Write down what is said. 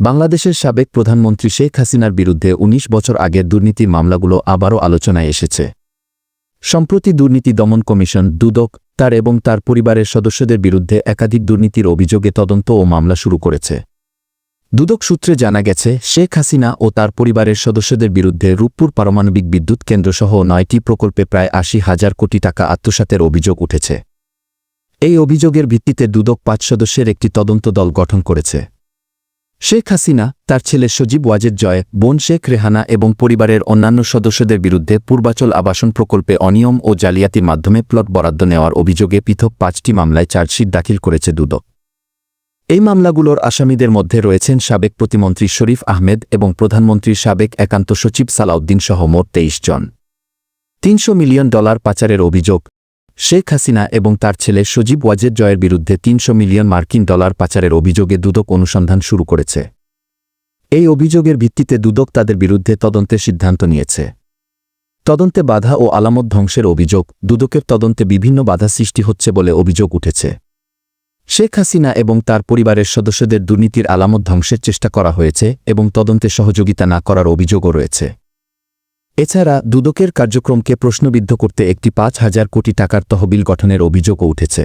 বাংলাদেশের সাবেক প্রধানমন্ত্রী শেখ হাসিনার বিরুদ্ধে ১৯ বছর আগের দুর্নীতির মামলাগুলো আবারও আলোচনায় এসেছে। সম্প্রতি দুর্নীতি দমন কমিশন দুদক, তার এবং তার পরিবারের সদস্যদের বিরুদ্ধে একাধিক দুর্নীতির অভিযোগে তদন্ত ও মামলা শুরু করেছে। দুদক সূত্রে জানা গেছে, শেখ হাসিনা ও তার পরিবারের সদস্যদের বিরুদ্ধে রূপপুর পারমাণবিক বিদ্যুৎ কেন্দ্রসহ নয়টি প্রকল্পে প্রায় আশি হাজার কোটি টাকা আত্মসাতের অভিযোগ উঠেছে। এই অভিযোগের ভিত্তিতে দুদক পাঁচ সদস্যের একটি তদন্ত দল গঠন করেছে। শেখ হাসিনা, তার ছেলে সজীব ওয়াজেদ জয়, বোন শেখ রেহানা এবং পরিবারের অন্যান্য সদস্যদের বিরুদ্ধে পূর্বাচল আবাসন প্রকল্পে অনিয়ম ও জালিয়াতির মাধ্যমে প্লট বরাদ্দ নেওয়ার অভিযোগে পৃথক পাঁচটি মামলায় চার্জশিট দাখিল করেছে দুদক। এই মামলাগুলোর আসামিদের মধ্যে রয়েছেন সাবেক প্রতিমন্ত্রী শরীফ আহমেদ এবং প্রধানমন্ত্রীর সাবেক একান্ত সচিব সালাউদ্দিন সহ মোট তেইশ জন। তিনশো মিলিয়ন ডলার পাচারের অভিযোগ শেখ হাসিনা এবং তার ছেলে সজীব ওয়াজেদ জয়ের বিরুদ্ধে তিনশো মিলিয়ন মার্কিন ডলার পাচারের অভিযোগে দুদক অনুসন্ধান শুরু করেছে। এই অভিযোগের ভিত্তিতে দুদক তাদের বিরুদ্ধে তদন্তের সিদ্ধান্ত নিয়েছে। তদন্তে বাধা ও আলামত ধ্বংসের অভিযোগ, দুদকের তদন্তে বিভিন্ন বাধা সৃষ্টি হচ্ছে বলে অভিযোগ উঠেছে। শেখ হাসিনা এবং তার পরিবারের সদস্যদের দুর্নীতির আলামত ধ্বংসের চেষ্টা করা হয়েছে এবং তদন্তে সহযোগিতা না করার অভিযোগও রয়েছে। এছাড়া দুদকের কার্যক্রমকে প্রশ্নবিদ্ধ করতে একটি পাঁচ হাজার কোটি টাকার তহবিল গঠনের অভিযোগও উঠেছে।